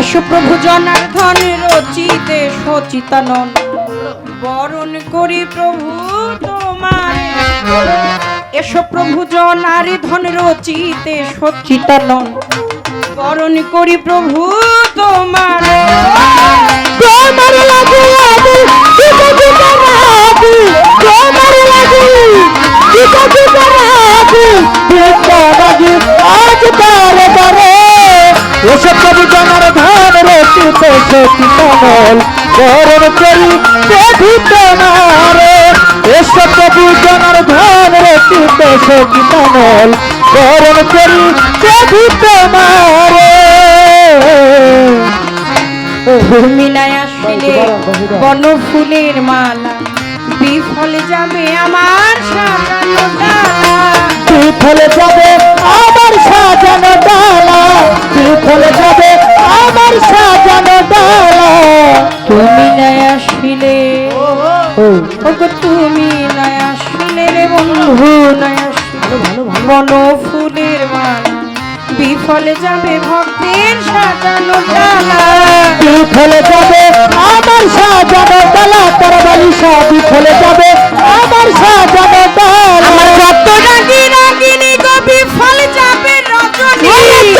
এসো প্রভু জনার্ধন রচিতে সচিতানন বরণ করি প্রভু তোমার এসো প্রভু জনার ধন রচিতে সচিতানন বরণ করি প্রভু তোমার তোমার লাগু আজ তার ওসব কবি জানার ধান রচিত সতী কমল বরণ করি প্রভু তোমারে এসব কবি জানার ধান রচিত সতী কমল বরণ করি প্রভু তোমারে তুমি নাই আসলে বন ফুলের মালা। বিফলে যাবে আমার সাজানো বিফলে যাবে বিফলে যাবে আমার সাজানো ডালা। তুমি নাই আসলে। ওগো তুমি নাই আসলে রে বন্ধু। নাই আসলে। বন ফুলের মালা বিফলে যাবে ভক্তের সাজানো ডালা। বিফলে যাবে আমার সাজানো ডালা। তার বালিশা বিফলে যাবে আমার সাজানো ডালা। আমার যত রাগি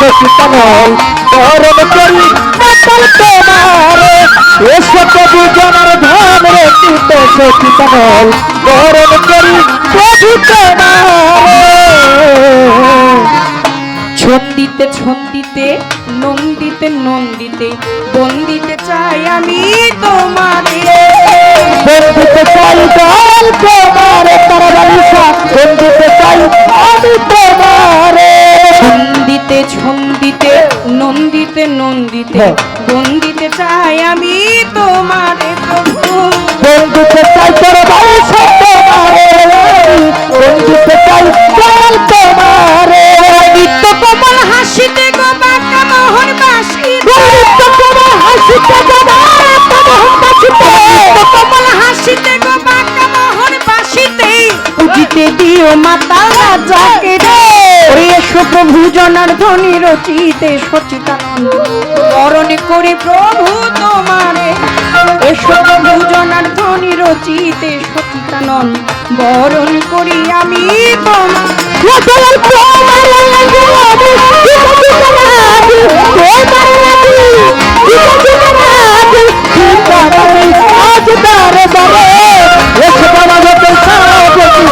সচিতমল গরম করি, মাতাল তোমারে এসব কবি জনার ধান রচিত সচিতমল গরম করি প্রভু তোমারে ছন্দিতে ছন্দিতে, নন্দিতে নন্দিতে বন্ধুতে চাই আমি তোমারে। ছন্দিতে ছন্দিতে নন্দিতে নন্দিতে হ্যাঁ। বন্দিতে চাই আমি তোমারে প্রভু। বন্ধুতে চাই তোর বালিশা তোমারে। বন্ধুতে চাই দল তোমারে। নিত্য কমল হাসিতে গো বাঁকা মোহন বাসি গরিব তোমার হাসিতে বাবা পুজিতে দিও মাতা রাজাকে রে। ওরে এসো প্রভু জনার ধ্বনি রচিতে সচিতানন্দ বরণ করি প্রভু তোমারে। এসো প্রভু জনার ধ্বনি রচিতে সচিতানন্দ বরণ করি আমি তোমার।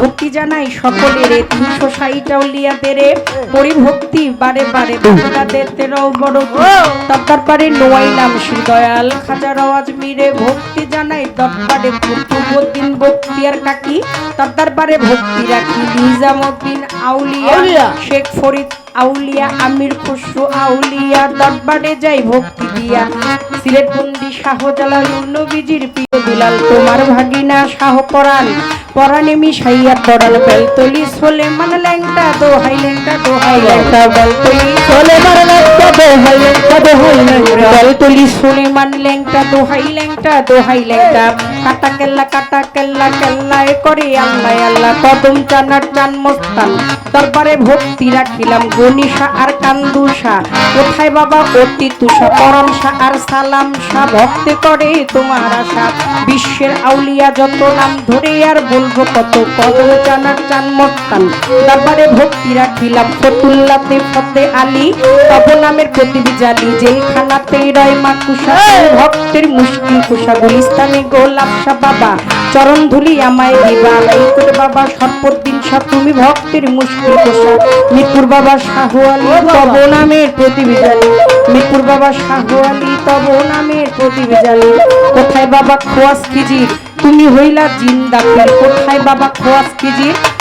ভক্তি জানাই সকলের। তিনশো ষাট আউলিয়াদের পরিভক্তি বারে বারে বাংলাদেশ তেরাও বড় তত্তার পারে নোয়াইলাম শ্রী দয়াল খাজা রওয়াজ মিরে ভক্তি জানাই। দরবারে ভক্তি আর কাকি। তার পারে ভক্তি রাখি নিজামুদ্দিন আউলিয়া আউলিয়া। শেখ ফরিদ আউলিয়া আমির খুশরু আউলিয়া দরবারে যাই ভক্তি দিয়া। সিলেট বন্দি শাহজালাল নবীজির প্রিয় বিলাল তোমার ভাগিনা শাহ পরাণ। পরাণে মিশাইয়া পড়াল বেলতলি সোলে মান ল্যাংটা দোহাই ল্যাংটা দোহাই ল্যাংটা। বেলতলি চলে মারলে কবে হইলে কবে হইলে বেলতলি সুলেমান ল্যাংটা। দোহাই ল্যাংটা দোহাই ল্যাংটা। কাটা কেল্লা কাটা কেল্লা কেল্লা এ করে আল্লাহ আল্লাহ। কদম চানার চান মস্তান। দরবারে ভক্তি রাখিলাম গো মনীষা আর কান্দুষা। কোথায় বাবা অতি তুষা? পরমশা আর সালাম শাহ ভক্তে করে তোমার আশা। বিশ্বের আউলিয়া যত নাম ধরে আর বলব কত কদম চানার চান মস্তান দরবারে ভক্তি রাখিলাম ফতুল্লাতে ফতে আলী। তব নামের প্রতিবি জালি জেলখানাতে রয় মা কুষা ভক্তের মুশকিল কুষা গুলিস্তানে গোলাপ শাহ বাবা। চরণ ধুলি আমায় দিবা এই করে বাবা সর্বদিন শাহ তুমি ভক্তের মুশকিল কুষা মিরপুর বাবা তব নামের মিরপুর বাবা তব নামের কোথায় বাবা খোয়াস তুমি হইলা জিন্দা পীর। কোথায় বাবা খোয়াস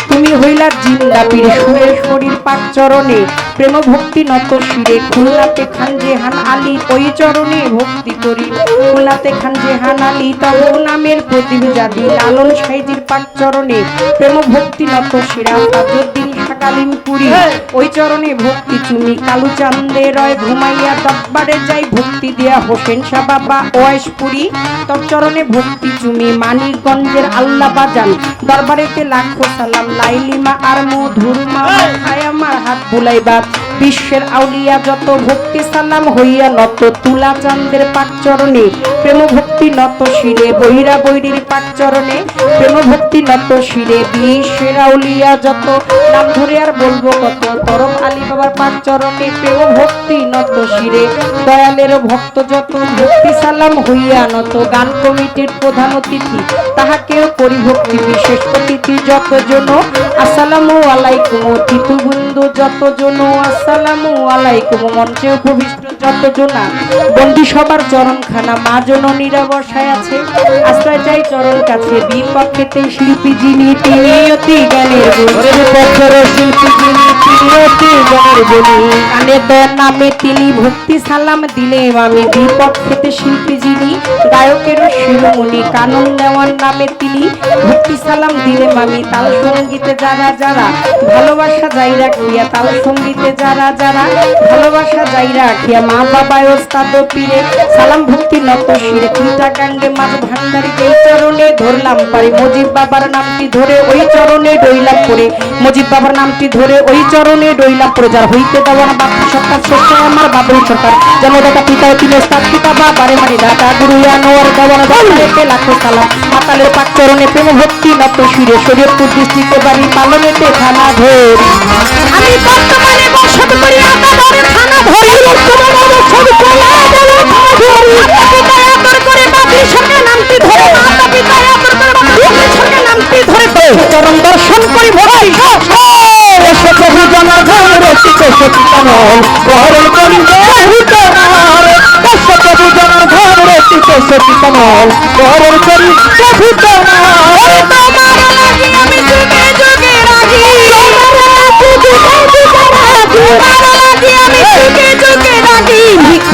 তুমি হইলা জিন্দা পীর। সুরের শরীর পাক চরণে। প্রেম ভক্তি নত শিরে। খুলনাতে খান জেহান আলী ওই চরণে ভক্তি করি। খুলনাতে খান জেহান আলী তব নামের প্রতিভি জাতি লালন সাইজির পাক চরণে। প্রেম ভক্তি নত শিরা। তাজুদ্দিন সাকালিম পুরী ওই চরণে ভক্তি চুমি কালু চান্দে রয় ঘুমাইয়া দরবারে যাই ভক্তি দিয়া হোসেন শাহ বাবা ওয়াইশপুরি তোর চরণে ভক্তি চুমি মানিকগঞ্জের আল্লাহ বাজান। দরবারেতে লাখো সালাম লাইলিমা আর মধুর মা মাথায় আমার হাত বুলাইবা বিশ্বের আউলিয়া যত ভক্তি সালাম হইয়া নত তুলা চান্দের পাক চরণে প্রেম ভক্তি নত শিরে বৈরা বৈরীর পাক চরণে প্রেম ভক্তি নত শিরে বিশ্বের আউলিয়া যত, নাম ধরে আর বলব কত তরফ আলী বাবার পাক চরণে প্রেম ভক্তি নত শিরে, দয়ালের ভক্ত যত, ভক্তি সালাম হইয়া নত, গান কমিটির প্রধান অতিথি, তাহাকেও পরিভক্তি বিশেষ অতিথি যতজন, আসসালামু আলাইকুম অতিথি বন্ধু যতজন আসসালামু আলাইকুম। মঞ্চে উপবিষ্ট যতজনা বন্দি সবার চরণখানা, মা জননীরা বসায় আছে। আশ্রয় চাই চরণ কাছে বিপক্ষেতে শিল্পী যিনি তিনি অতি জ্ঞানের কানে সালাম ভক্তি সালাম দিলে আমি তাল সঙ্গীতে যারা যারা, ভালোবাসা যাই রাখিয়া। তাল সঙ্গীতে যারা যারা, ভালোবাসা যাই রাখিয়া। মা বাবা ওস্তাদ পীরে, সালাম ভক্তি নত শিরে চিন্তা মাঝ ভান্ডারি এই চরণে ধরলাম পারে। মজিব বাবার নামটি ধরে ওই চরণে ডইলাম পরে মজিব বাবার নামটি ধরে ওই চরণে ডইলাম পরে যার হইতে দেওয়া না বাপু সরকার শেষে আমার বাবুল সরকার। জনদাতা পিতা তিনি ওস্তাদ পিতা বাবারে মারি দাদা গুরু আনোয়ার দেওয়ার দলেতে লাখো সালাম। মাতালের পাক চরণে প্রেম ভক্তি নত শিরে শরীয়তপুর ডিস্ট্রিক্টে বাড়ি পালনেতে থানা ধরে। আমি বর্তমানে বসত করি আকাদরে থানা ধরে। বর্তমানে বসত করি আকাদরে থানা ধরে। পিতা আদর করে বাপের সঙ্গে নামটি ধরে মাতা পিতা আদর করে বাপের সঙ্গে শান্তি ধরিতে চরণ দর্শন করি ভরাই প্রভু জানা ধন প্রভু জানা ধন রচিত সতীতন গ্রহণ করি প্রভু তোমার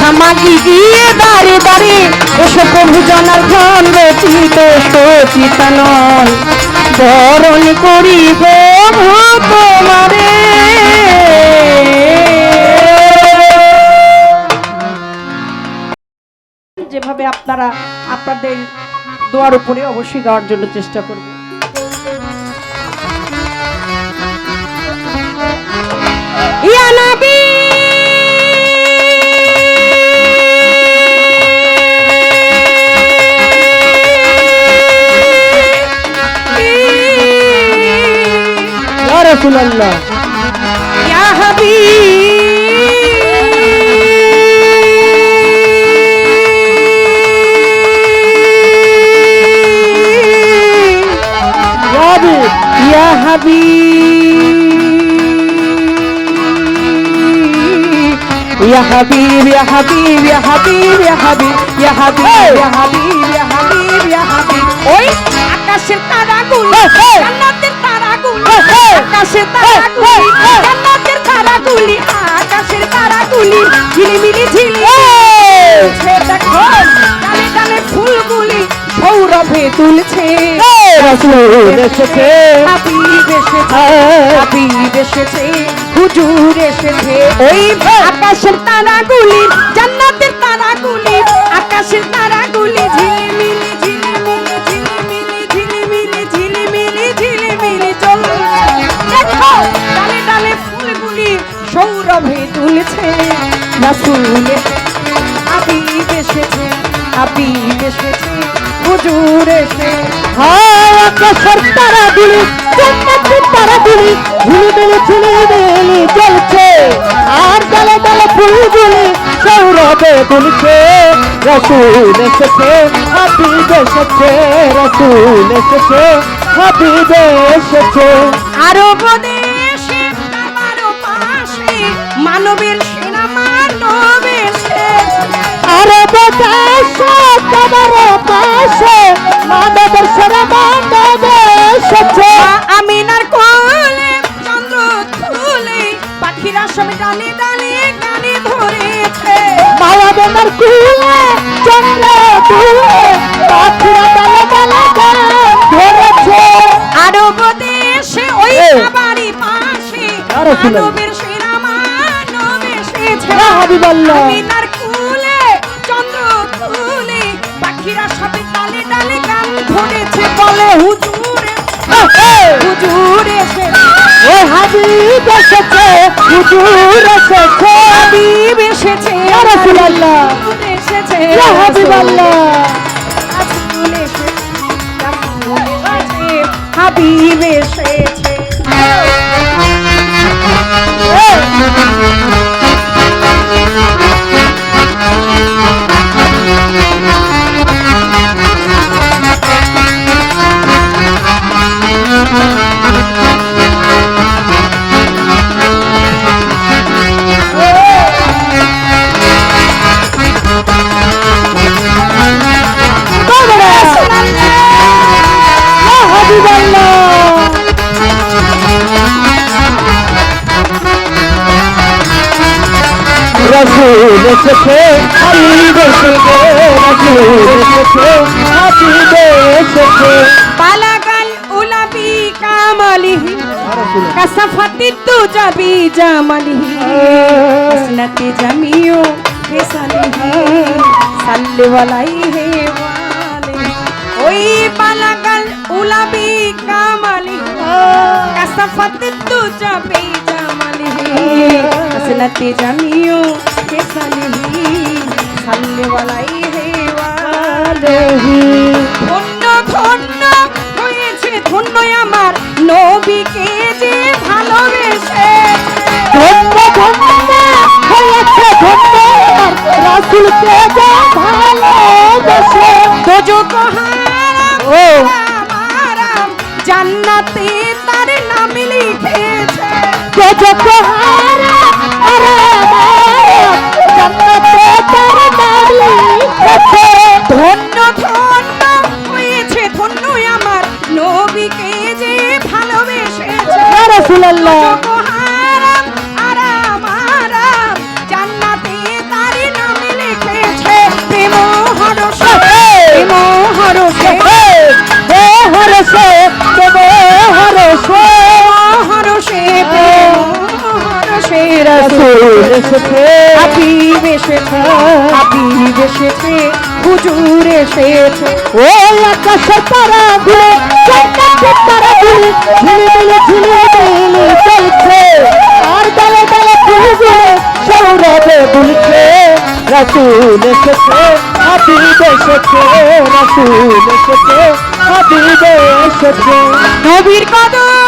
ভিক্ষা গিয়ে দাঁড়ে দাঁড়ে। প্রভু রচিত বরণ করিব তোমারে। যেভাবে আপনারা আপনাদের দোয়ার উপরে অবশ্যই গাওয়ার জন্য চেষ্টা করবেন ইয়া নবী রাসূলুল্লাহ। ইয়া হাবিব। ইয়া হাবিব। ইয়া হাবিব। ইয়া হাবিব ইয়া হাবিব ইয়া হাবিব ইয়া হাবিব। ইয়া হাবিব ইয়া হাবিব ইয়া হাবিব ওই আকাশের তারাগুলো জান্নাতের আকাশের তারা কুলি হ্যাঁ, হ্যাঁ, হ্যাঁ। জান্নাতের তারা আকাশের তারা কুলি ঝিলিমিলি। ঝিলি দেখো কানে কানে ফুলগুলি সৌরভে তুলছে। এসেছে। হাবিব এসেছে হাবিব এসেছে হুজুর এসেছে। ওই আকাশের তারা রাসুল আবিব এসেছে আবিব এসেছে হুজুর এসে। আকাশের তারা দুলি জান্নাতের তারা দুলি ঝিলিমিলি ঝিলিমিলি জ্বলছে আর ডালে ডালে ফুলগুলি সৌরভে দুলছে। রসুল এসেছে, হাবিব এসেছে, রসুল এসেছে, হাবিব এসেছে। আরও মানবের আরে বদাস তোমার পাশে। মানবের সেরা মানব এসেছে আমিনার কোলে চন্দ্র তুলে পাখিরা সব ডালে ডালে গানে ধরেছে। মায়াবেনার কুলে চন্দ্র দুলে পাখিরা বেলা বেলা গান ধরেছে। আরব দেশে ওই বাড়ি পাশে মানবের সেরা মানব এসেছে। হাবিবাল্লাহ। আমিনার হাবিব এসেছে হুজুর এসেছে। হাবিব এসেছে। ইয়া রাসূলুল্লাহ। রাসূল এসেছে। ইয়া হাবিবাল্লাহ। হাবিব এসেছে। রসুল এসেছে হাবিব এসেছে রসুল এসেছে হাবিব এসেছে বালাগাল উলাবি কামালিহি কাসাফাতি তুজাবি জামালিহি হাসনাতি জামিও ফিসালিহি সাল্লি ওয়ালাইহি ওয়ালিহি ওই বালাগাল উলাবি কামালিহি কাসাফাতি তুজাবি জামালিহি হাসনাতি জামিও ফিসালিহি সাল্লি ওয়ালাইহি ওয়ালিহি ধন্য ধন্য হয়েছে ধন্য আমার নবীকে যে ভালোবেসে। ধন্য ধন্য হয়েছে ধন্য রসুলকে যে ভালোবেসে। দোজক ও। জান্নাতে তার নাম লিখেছে। আরে জান্নাতে তার নাম লিখেছে ধন্য ধন্য হয়েছে ধন্য আমার নবীকে যে ভালোবেসেছে। রাসূলুল্লাহ। রসুল এসেছে হাবিব এসেছে হাবিব এসেছে হুজুর এসেছে ও আকাশের তারা গুলো জান্নাতের তারা গুলো ঝিলিমিলি ঝিলিমিলি চলছে আর ডালে ডালে ফুলগুলো সৌরভে দুলছে রসুল এসেছে হাবিব এসেছে রসুল এসেছে হাবিব এসেছে নবীর কদমে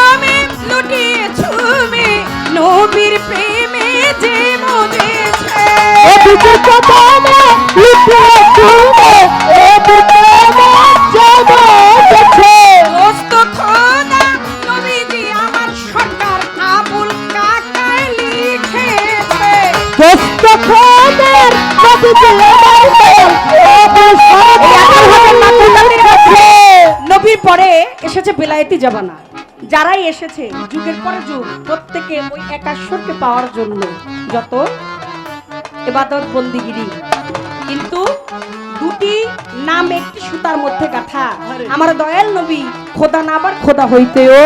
নবীর পরে এসেছে বেলায়েতি জামানা। যারাই এসেছে যুগের পরে যুগ প্রত্যেকে ওই একাশ্বরকে পাওয়ার জন্য যত এবাদত বন্দিগিরি। কিন্তু দুটি নাম একটি সুতার মধ্যে গাথা। আমার দয়াল নবী খোদা না আবার খোদা হইতেও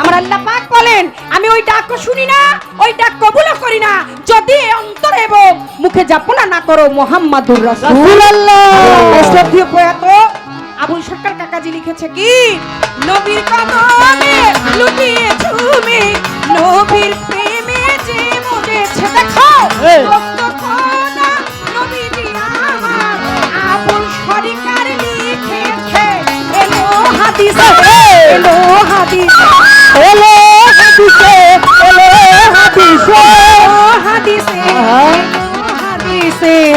আমার আল্লাহ পাক বলেন আমি ওই ডাক শুনি না ওই ডাক কবুল করি না। যদি অন্তর এবং মুখে যাপনা না করো মোহাম্মদুর রাসূলুল্লাহ। শ্রদ্ধেয় প্রয়াত আবুল সরকার কাকাজি লিখেছে কি? নবীর কদমে লুটিয়ে ঝুমে নবীর প্রেমে দিয়েছে দেখো। হাদিসে এলো হাদিসে। এলো হাদিসে এলো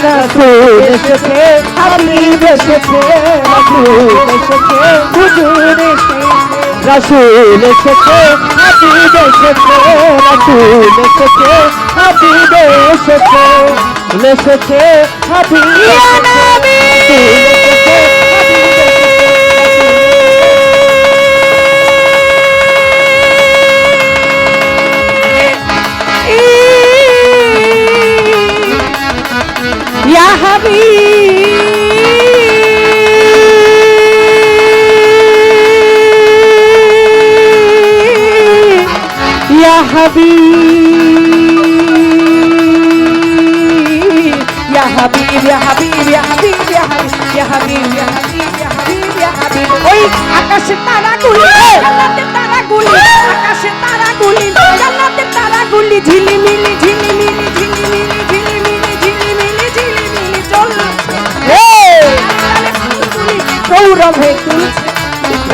রাসূল এসেছে হাবিব এসেছে রসুল এসেছে হুজুর রাসূল এসেছে হাবিব এসেছে রাসূল এসেছে হাবিব এসেছে এসেছে হাবিব David.